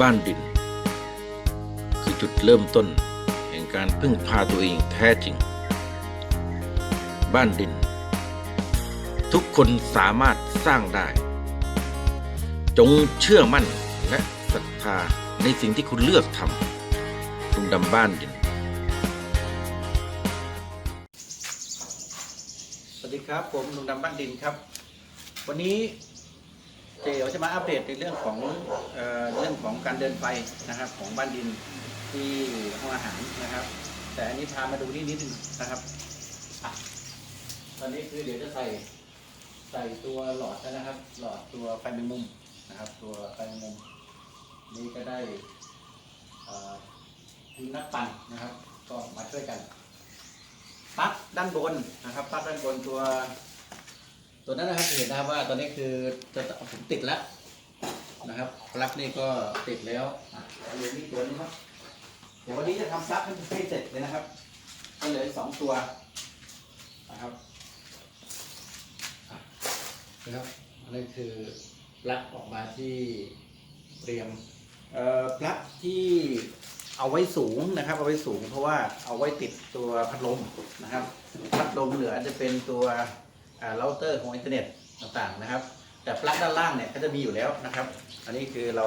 บ้านดิน คือจุดเริ่มต้นแห่งการพึ่งพาตัวเองแท้จริง บ้านดิน ทุกคนสามารถสร้างได้ จงเชื่อมั่นและศรัทธาในสิ่งที่คุณเลือกทำลุงดำบ้านดิน สวัสดีครับ ผมลุงดำบ้านดินครับ วันนี้ เจ๋ยวจะมาอัปเดตในเรื่องของเออเรื่องของการเดินไฟนะครับของบ้านดินที่ห้องอาหารนะครับ แต่อันนี้พามาดูนี่นิดนึงนะครับอะตอนนี้คือเดี๋ยวจะใส่ใส่ตัวหลอดแล้วนะครับ หลอดตัวไฟแมงมุมนะครับ ตัวไฟแมงมุม นี่ก็ได้ทีมนักปั่นนะครับ ก็มาช่วยกันปลั๊กด้านบนนะครับปลั๊กด้านบนตัว ตัวนั้นนะครับเห็นนะครับว่าตอนนี้คือจะผมติดแล้วนะครับปลั๊กนี่ก็ติดแล้วอะเหลือนี่ตัวนึงครับเดี๋ยววันนี้จะทำปลั๊กให้เสร็จเลยนะครับก็เหลืออีกสองตัวนะครับอะนะครับอันนี้คือปลั๊กออกมาที่เตรียมเอ่อปลั๊กที่เอาไว้สูงนะครับ เอาไว้สูงเพราะว่าเอาไว้ติดตัวพัดลมนะครับ พัดลมเหลือจะเป็นตัว เราเตอร์ของอินเทอร์เน็ตต่างๆนะครับ แต่ปลั๊กด้านล่างเนี่ยก็จะมีอยู่แล้วนะครับ อันนี้คือเรา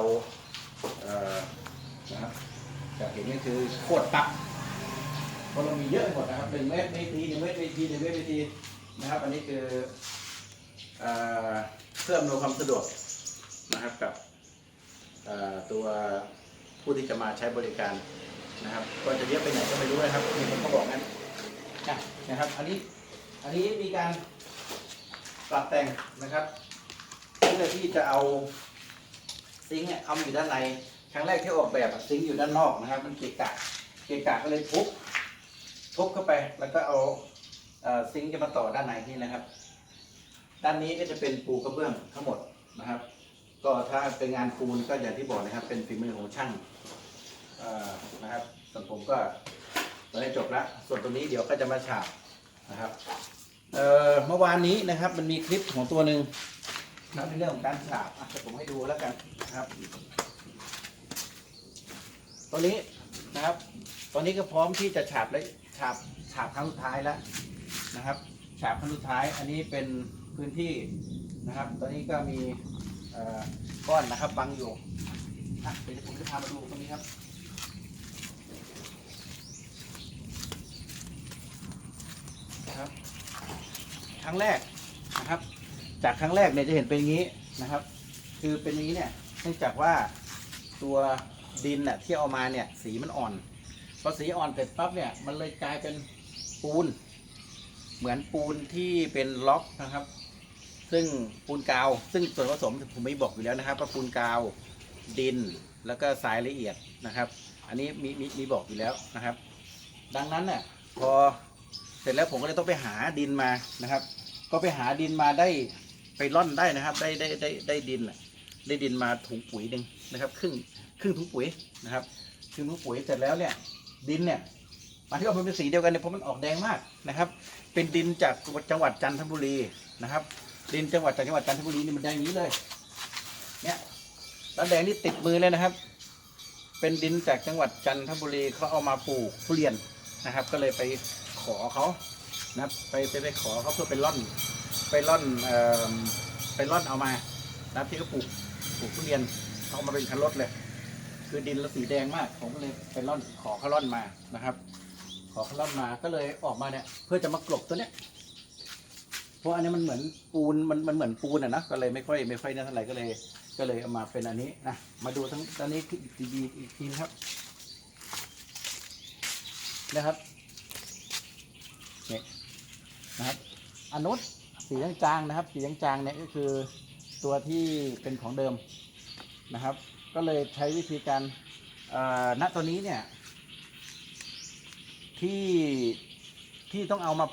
เอ่อนะครับจะเห็นนี่คือโคตรปลั๊กเพราะเรามีเยอะหมดนะครับหนึ่งเมตรเมตรทีหนึ่งเมตรเมตรทีหนึ่งเมตรเมตรทีนะครับ อันนี้คือเอ่อเพื่ออำนวยความสะดวกนะครับกับเอ่อตัวผู้ที่จะมาใช้บริการนะครับ ก็จะเยอะไปไหนก็ไม่รู้นะครับมีคนเขาบอกงั้นอะนะครับ อันนี้อันนี้มีการ ปรับแต่งนะครับเพื่อที่จะเอาซิงค์เนี่ยเอามาอยู่ด้านในครั้งแรกที่ออกแบบซิงค์อยู่ด้านนอกนะครับ มันเกะกะเกะกะก็เลยทุบทุบเข้าไปแล้วก็เอาเอ่อซิงค์จะมาต่อด้านในนี่นะครับ ด้านนี้ก็จะเป็นปูกระเบื้องทั้งหมดนะครับ ก็ถ้าเป็นงานปูนก็อย่างที่บอกนะครับ เป็นฝีมือของช่างนะครับส่วนผมก็ตอนนี้จบแล้วส่วนตรงนี้เดี๋ยวก็จะมาฉาบนะครับ เอ่อเมื่อวานนี้นะครับ มันมีคลิปของตัวหนึ่งนะครับในเรื่องของการฉาบอะเดี๋ยวผมให้ดูแล้วกันนะครับ ตัวนี้นะครับ ตอนนี้ก็พร้อมที่จะฉาบและฉาบฉาบครั้งสุดท้ายแล้วนะครับ ฉาบครั้งสุดท้าย อันนี้เป็นพื้นที่นะครับ ตอนนี้ก็มีเอ่อก้อนนะครับบังอยู่อะเดี๋ยวผมจะพามาดูตรงนี้ครับ รั้งแรกนะครับ จากครั้งแรกเนี่ยจะเห็นเป็นอย่างนี้นะครับ คือเป็นอย่างนี้เนี่ยเนื่องจากว่าตัวดินน่ะที่เอามาเนี่ยสีมันอ่อนพอสีอ่อนเสร็จปั๊บเนี่ยมันเลยกลายเป็นปูน เหมือนปูนที่เป็นล็อกนะครับ ซึ่งปูนกาว ซึ่งส่วนผสมผมไม่บอกอยู่แล้วนะครับว่าปูนกาวดินแล้วก็ทรายละเอียดนะครับ อันนี้มีมีมีบอกอยู่แล้วนะครับ ดังนั้นเนี่ยพอเสร็จแล้วผมก็เลยต้องไปหาดินมานะครับ ก็ไปหาดินมาได้ไปร่อนได้นะครับ ได้ได้ได้ได้ดินน่ะได้ดินมาถุงปุ๋ยหนึ่งนะครับ ครึ่งครึ่งถุงปุ๋ยนะครับครึ่งถุงปุ๋ยเสร็จแล้วเนี่ย ดินเนี่ยมาที่ออกมาเป็นสีเดียวกันเนี่ยเพราะมันออกแดงมากนะครับ เป็นดินจากจังหวัดจันทบุรีนะครับ ดินจังหวัดจากจังหวัดจันทบุรีนี่มันแดงอย่างนี้เลย เนี่ยแล้วแดงนี่ติดมือเลยนะครับ เป็นดินจากจังหวัดจันทบุรีเขาเอามาปลูกทุเรียนนะครับ ก็เลยไปขอเขา นะไปไปไปขอเขาเพื่อไปร่อน ไปร่อนเอ่อไปร่อนเอามานะที่เขาปลูกปลูกทุเรียนเอามาเป็นคันรถเลย คือดินแล้วสีแดงมาก ผมก็เลยไปร่อนขอเขาร่อนมานะครับ ขอเขาร่อนมาก็เลยออกมาเนี่ย เพื่อจะมากลบตัวเนี้ยเพราะอันนี้มันเหมือนปูนมันมันเหมือนปูนอะนะก็เลยไม่ค่อยไม่ค่อยนั่นเท่าไหร่ก็เลย ก็เลยเอามาเป็นอันนี้นะมาดูทั้งตอนนี้ดีดีอีกทีนะครับนะครับเนี่ย นะครับอนุษสีจางๆนะครับ สีจางๆเนี่ยก็คือตัวที่เป็นของเดิมนะครับ ก็เลยใช้วิธีการณตอนนี้เนี่ยที่ที่ต้องเอามา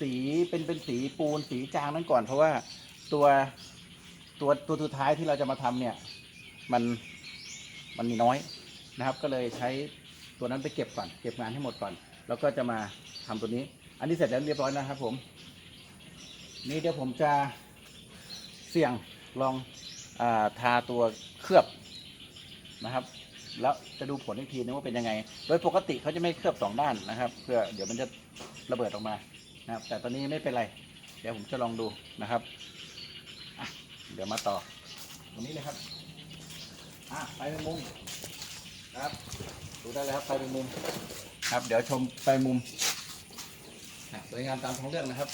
สีเป็นเป็นสีปูนสีจางนั้นก่อน เพราะว่าตัวตัวตัวสุดท้ายที่เราจะมาทำเนี่ยมันมันมีน้อยนะครับ ก็เลยใช้ตัวนั้นไปเก็บก่อน เก็บงานให้หมดก่อน แล้วก็จะมาทำตัวนี้ อันนี้เสร็จแล้วเรียบร้อยนะครับผม นี่เดี๋ยวผมจะเสี่ยงลองอาทาตัวเคลือบนะครับ แล้วจะดูผลอีกทีนึงว่าเป็นยังไง โดยปกติเขาจะไม่เคลือบสองด้านนะครับ เพื่อเดี๋ยวมันจะระเบิดออกมานะครับ แต่ตอนนี้ไม่เป็นไร เดี๋ยวผมจะลองดูนะครับเดี๋ยวมาต่อตรงนี้เลยครับอะไฟเป็นมุมครับ ดูได้เลยครับไฟเป็นมุม ครับ เดี๋ยวชมไฟมุม สวยงามตามท้องเรื่องนะครับ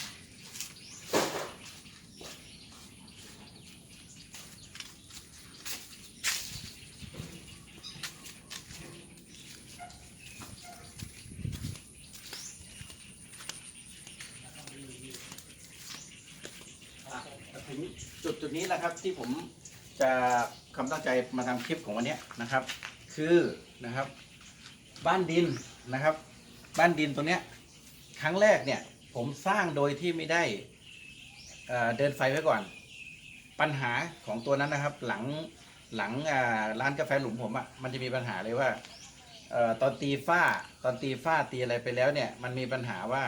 ถึงจุดจุดนี้แหละครับที่ผมจะคำตั้งใจมาทำคลิปของวันนี้นะครับ คือนะครับ บ้านดินนะครับ บ้านดินตรงเนี้ย ครั้งแรกเนี่ย ผมสร้างโดยที่ไม่ได้เเดินไฟไว้ก่อน ปัญหาของตัวนั้นนะครับ หลังหลังร้านกาแฟหลุมผมอะ่ะมันจะมีปัญหาเลยว่าออตอนตีฝ้าตอนตีฝ้าตีอะไรไปแล้วเนี่ย มันมีปัญหาว่า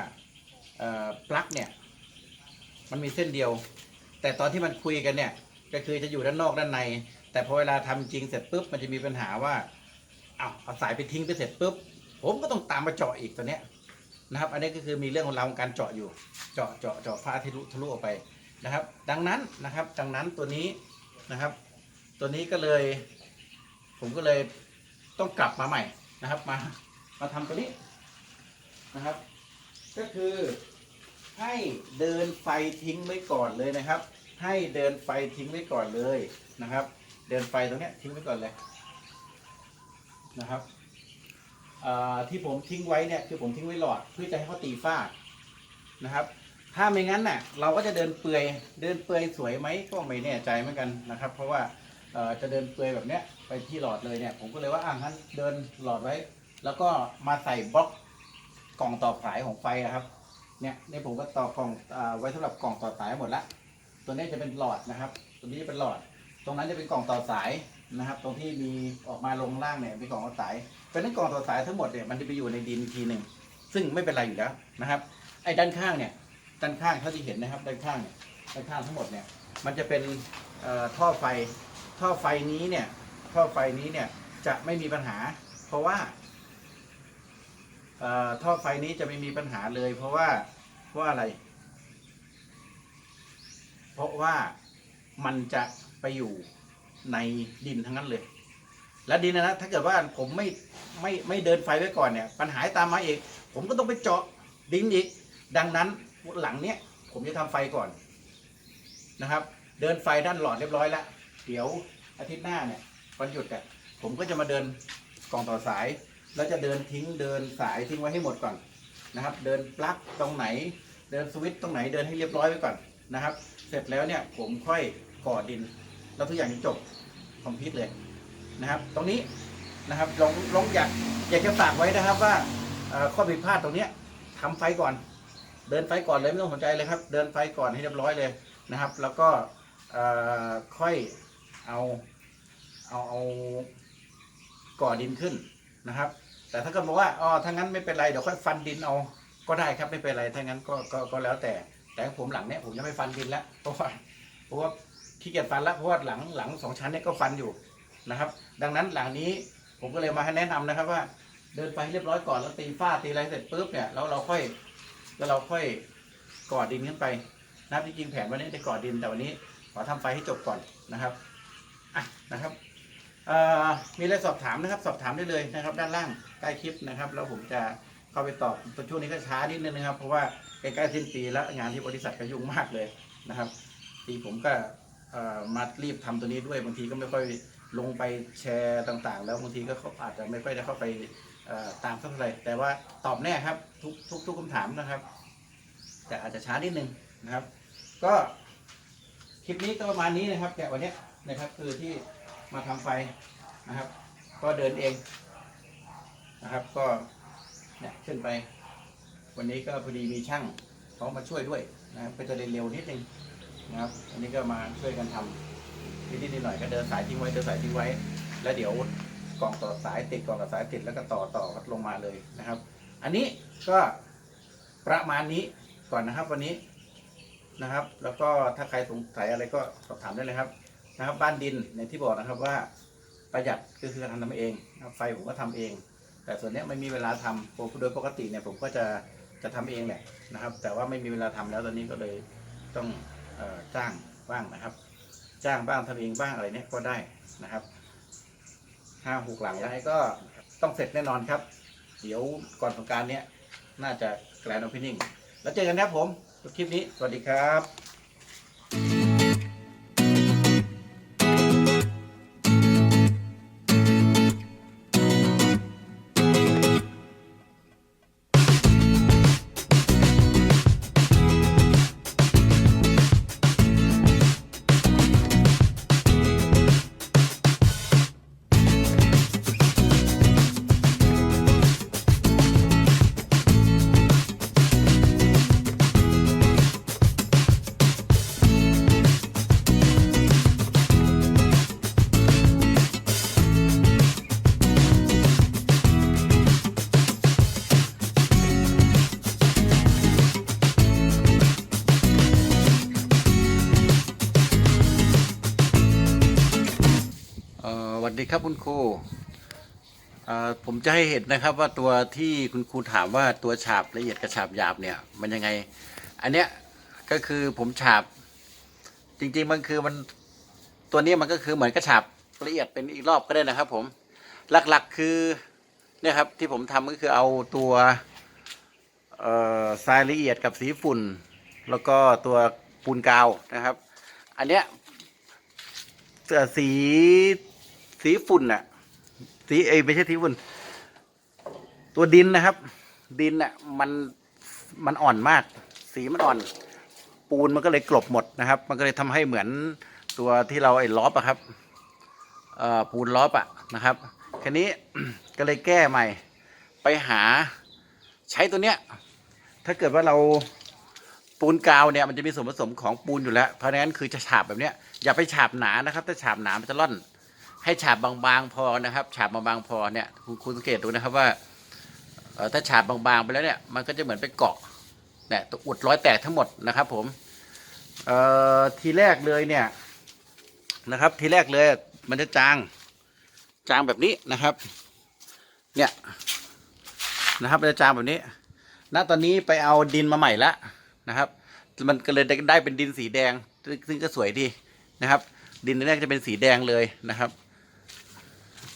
ปลั๊กเนี่ย มันมีเส้นเดียว แต่ตอนที่มันคุยกันเนี่ย ก็คือจะอยู่ด้านนอกด้านใน แต่พอเวลาทำจริงเสร็จปุ๊บมันจะมีปัญหาว่าเอาเอาสายไปทิ้งไปเสร็จปุ๊บผมก็ต้องตามมาเจาะอีกตัวเนี้ย นะครับ อันนี้ก็คือมีเรื่องของเราวของการเจาะอยู่ เจาะเจาะเจาะฝ้าทะลุทะลุออกไปนะครับ ดังนั้นนะครับ ดังนั้นตัวนี้นะครับ ตัวนี้ก็เลย ผมก็เลยต้องกลับมาใหม่นะครับ มามาทำตัวนี้นะครับ ก็คือให้เดินไฟทิ้งไว้ก่อนเลยนะครับ ให้เดินไฟทิ้งไว้ก่อนเลยนะครับ เดินไฟตรงนี้ทิ้งไว้ก่อนเลยนะครับ ที่ผมทิ้งไว้เนี่ยคือผมทิ้งไว้หลอดเพื่อจะให้เขาตีฝ้านะครับ ถ้าไม่งั้นน่ะเราก็จะเดินเปลือยเดินเปลือยสวยไหมก็ไม่แน่ใจเหมือนกันนะครับ เพราะว่าจะเดินเปลือยแบบเนี้ยไปที่หลอดเลยเนี่ยผมก็เลยว่าอะงั้นเดินหลอดไว้ แล้วก็มาใส่บล็อกกล่องต่อสายของไฟอะครับเนี่ยเนี่ผมก็ต่อกล่องอไว้สำหรับกล่องต่อสายหมดละตัวนี้จะเป็นหลอดนะครับ ตัวนี้จะเป็นหลอด ตรงนั้นจะเป็นกล่องต่อสายนะครับ ตรงที่มีออกมาลงล่างเนี่ยเป็นกล่องต่อสาย เพราะฉะนั้นกองต่อสายทั้งหมดเนี่ยมันจะไปอยู่ในดินอีกทีหนึ่งซึ่งไม่เป็นไรอยู่แล้วนะครับไอ้ด้านข้างเนี่ยด้านข้างเท่าที่เห็นนะครับด้านข้างเนี่ยด้านข้างทั้งหมดเนี่ยมันจะเป็นท่อไฟท่อไฟนี้เนี่ยท่อไฟนี้เนี่ยจะไม่มีปัญหา เพราะว่าท่อไฟนี้จะไม่มีปัญหาเลย เพราะว่าเพราะอะไร เพราะว่ามันจะไปอยู่ในดินทั้งนั้นเลย และดินะนะถ้าเกิดว่าผมไม่ไม่ไม่เดินไฟไว้ก่อนเนี่ยปัญหาตามมาอีก ผมก็ต้องไปเจาะดินอีก ดังนั้นหลังเนี้ยผมจะทำไฟก่อนนะครับ เดินไฟด้านหลอดเรียบร้อยแล้วเดี๋ยวอาทิตย์หน้าเนี่ยวันหยุดเนี่ยผมก็จะมาเดินกล่องต่อสายแล้วจะเดินทิ้งเดินสายทิ้งไว้ให้หมดก่อนนะครับ เดินปลั๊กตรงไหน เดินสวิตช์ตรงไหนเดินให้เรียบร้อยไว้ก่อนนะครับ เสร็จแล้วเนี่ยผมค่อยก่อดิน แล้วทุกอย่างจะจบคอมพิวเลย นะครับ ตรงนี้นะครับลองลองอยากอยากจะฝากไว้นะครับว่าข้อผิดพลาดตรงเนี้ยทำไฟก่อน เดินไฟก่อนเลยไม่ต้องสนใจเลยครับ เดินไฟก่อนให้เรียบร้อยเลยนะครับ แล้วก็ค่อยเอาเอาเอาก่อดินขึ้นนะครับ แต่ถ้าเกิดบอกว่าอ๋อถ้างั้นไม่เป็นไรเดี๋ยวค่อยฟันดินเอาก็ได้ครับไม่เป็นไรถ้างั้นก็ก็ก็แล้วแต่ แต่ผมหลังเนี้ยผมจะไม่ฟันดินแล้วเพราะว่าเพราะว่าขี้เกียจฟันแล้วเพราะว่าหลังหลังสองชั้นเนี้ยก็ฟันอยู่นะครับ ดังนั้นหลังนี้ผมก็เลยมาให้แนะนำนะครับว่า เดินไปเรียบร้อยก่อนแล้วตีฝ้าตีอะไรเสร็จปุ๊บเนี่ยแล้วเราค่อยแล้วเราค่อยก่อดินขึ้นไปนะครับจริงๆแผนวันนี้จะก่อดินแต่วันนี้ขอทำไฟให้จบก่อนนะครับอะนะครับเอ่อมีอะไรสอบถามนะครับ สอบถามได้เลยนะครับ ด้านล่างใต้คลิปนะครับ แล้วผมจะเข้าไปตอบตัวช่วงนี้ก็ช้านิดนึงนะครับ เพราะว่าใกล้ๆสิ้นปีแล้วงานที่บริษัทก็ยุ่งมากเลยนะครับ ทีผมก็เอ่อมารีบทำตัวนี้ด้วยบางทีก็ไม่ค่อย ลงไปแชร์ต่างๆ แล้วบางทีก็อาจจะไม่ค่อยได้เข้าไปตามเท่าไหร่แต่ว่าตอบแน่ครับทุกทุกทุกคำถามนะครับ แต่อาจจะช้านิดนึงนะครับ ก็คลิปนี้ก็ประมาณนี้นะครับแกะวันนี้นะครับคือที่มาทำไฟนะครับ ก็เดินเองนะครับ ก็เนี่ยขึ้นไป วันนี้ก็พอดีมีช่างเขามาช่วยด้วยนะครับก็จะเร็วๆนิดนึงนะครับ อันนี้ก็มาช่วยกันทำ นิดๆหน่อยๆก็เดินสายทิ้งไว้เดินสายทิ้งไว้ แล้วเดี๋ยวกล่องต่อสายติดกล่องต่อสายติดแล้วก็ต่อต่อลงมาเลยนะครับ อันนี้ก็ประมาณนี้ก่อนนะครับ วันนี้นะครับ แล้วก็ถ้าใครสงสัยอะไรก็สอบถามได้เลยครับนะครับ บ้านดินในที่บอกนะครับว่าประหยัดก็คือทำทำเองนะไฟผมก็ทำเอง แต่ส่วนนี้ไม่มีเวลาทำผมโดยปกติเนี่ยผมก็จะจะทำเองแหละนะครับ แต่ว่าไม่มีเวลาทำแล้วตอนนี้ก็เลยต้องจ้างบ้างนะครับ จ้างบ้างทำเองบ้างอะไรเนี่ยก็ได้นะครับห้าหกหลังแล้วก็ต้องเสร็จแน่นอนครับ เดี๋ยวก่อนสงการเนี้ยน่าจะแกลนโอเพนนิ่งแล้วเจอกันครับผมคลิปนี้ สวัสดีครับ วัสดีครับคุณครูผมจะให้เห็นนะครับว่าตัวที่คุณครูถามว่าตัวฉาบละเอียดกับฉาบหยาบเนี่ยมันยังไง อันเนี้ยก็คือผมฉาบ จริงๆมันคือมันตัวนี้มันก็คือเหมือนกระฉาบละเอียดเป็นอีกรอบก็ได้นะครับ ผมหลักๆคือเนี่ยครับที่ผมทำก็คือเอาตัวทรายละเอียดกับสีฝุ่น แล้วก็ตัวปูนกาวนะครับ อันเนี้ยสื้อ สีฝุ่นอะสีเอไม่ใช่สีฝุ่น ตัวดินนะครับ ดินอะมันมันอ่อนมาก สีมันอ่อน ปูนมันก็เลยกลบหมดนะครับ มันก็เลยทำให้เหมือนตัวที่เราไอ้ล้อบอะครับเอ่อปูนล้อบอะนะครับคันนี้ก็เลยแก้ใหม่ ไปหาใช้ตัวเนี้ย ถ้าเกิดว่าเราปูนกาวเนี่ยมันจะมีส่วนผสมของปูนอยู่แล้ว เพราะฉะนั้นคือจะฉาบแบบเนี้ยอย่าไปฉาบหนานะครับ ถ้าฉาบหนามันจะร่อน ให้ฉาบบางๆพอนะครับ ฉาบบางๆพอเนี่ยคุณคุณสังเกตดูนะครับว่าถ้าฉาบบางๆไปแล้วเนี่ยมันก็จะเหมือนไปเกาะเนี่ยตัวอุดร้อยแตกทั้งหมดนะครับ ผมทีแรกเลยเนี่ยนะครับ ทีแรกเลยมันจะจางจางแบบนี้นะครับ เนี่ยนะครับมันจะจางแบบนี้ณตอนนี้ไปเอาดินมาใหม่ละนะครับ มันก็เลยได้เป็นดินสีแดงซึ่งซึ่งก็สวยดีนะครับ ดินแรกจะเป็นสีแดงเลยนะครับ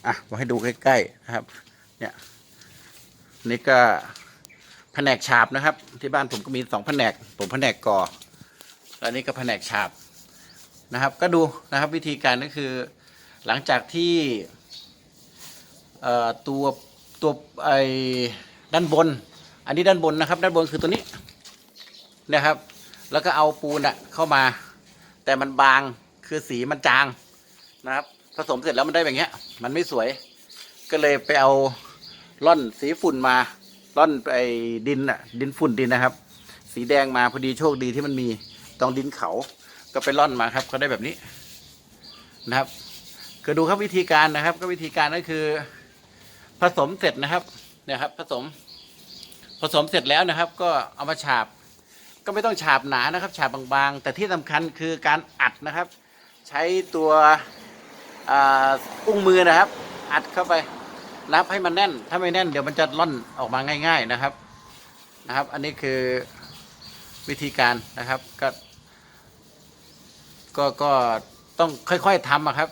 อะมาให้ดูใกล้ๆนะครับ เนี่ยนี่ก็แผนกฉาบนะครับ ที่บ้านผมก็มีสองแผนก ผมแผนกก่อแล้วนี่ก็แผนกฉาบนะครับ ก็ดูนะครับวิธีการก็คือ หลังจากที่ตัวตัวไอ้ด้านบน อันนี้ด้านบนนะครับ ด้านบนคือตัวนี้นะครับ แล้วก็เอาปูนอะเข้ามา แต่มันบางคือสีมันจางนะครับ ผสมเสร็จแล้วมันได้แบบเนี้ย มันไม่สวย ก็เลยไปเอาร่อนสีฝุ่นมาร่อนไอ้ดินอะดินฝุ่นดินนะครับ สีแดงมาพอดีโชคดีที่มันมีตรงดินเขาก็ไปร่อนมาครับก็ได้แบบนี้นะครับก็ดูครับวิธีการนะครับ ก็วิธีการก็คือ ผสมเสร็จนะครับเนี่ยครับ ผสม ผสมเสร็จแล้วนะครับ ก็เอามาฉาบ ก็ไม่ต้องฉาบหนานะครับ ฉาบบางๆ แต่ที่สำคัญคือการอัดนะครับ ใช้ตัว อุ้งมือนะครับ อัดเข้าไปนับให้มันแน่น ถ้าไม่แน่นเดี๋ยวมันจะล่อนออกมาง่าย ๆนะครับนะครับ อันนี้คือวิธีการนะครับ ก็ก็ก็ต้องค่อยๆทำอะครับ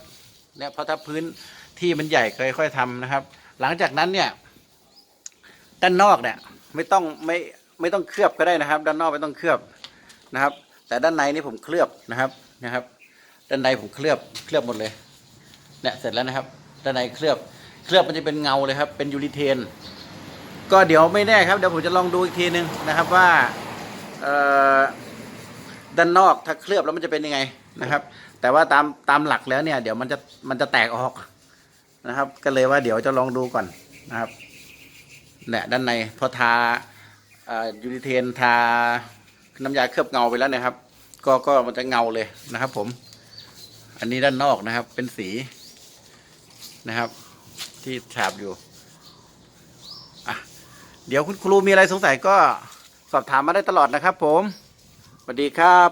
เนี่ยเพราะถ้าพื้นที่มันใหญ่ค่อยๆทำนะครับ หลังจากนั้นเนี่ย ด้านนอกเนี่ย ไม่ต้องไม่ไม่ต้องเคลือบก็ได้นะครับ ด้านนอกไม่ต้องเคลือบนะครับ แต่ด้านในนี่ผมเคลือบนะครับนะครับ ด้านในผมเคลือบเคลือบหมดเลย เนี่ยเสร็จแล้วนะครับด้านในเคลือบเคลือบมันจะเป็นเงาเลยครับ เป็นยูริเทน ก็เดี๋ยวไม่แน่ครับ เดี๋ยวผมจะลองดูอีกทีนึงนะครับว่าด้านนอกถ้าเคลือบแล้วมันจะเป็นยังไงนะครับ แต่ว่าตามตามหลักแล้วเนี่ย เดี๋ยวมันจะมันจะแตกออกนะครับ ก็เลยว่าเดี๋ยวจะลองดูก่อนนะครับเนี่ยด้านในพอทาอยูริเทนทาน้ำยาเคลือบเงาไปแล้วนะครับ ก็ก็มันจะเงาเลยนะครับ ผม อันนี้ด้านนอกนะครับ เป็นสี นะครับ ที่ฉาบอยู่เดี๋ยวคุณครูมีอะไรสงสัยก็สอบถามมาได้ตลอดนะครับผมสวัสดีครับ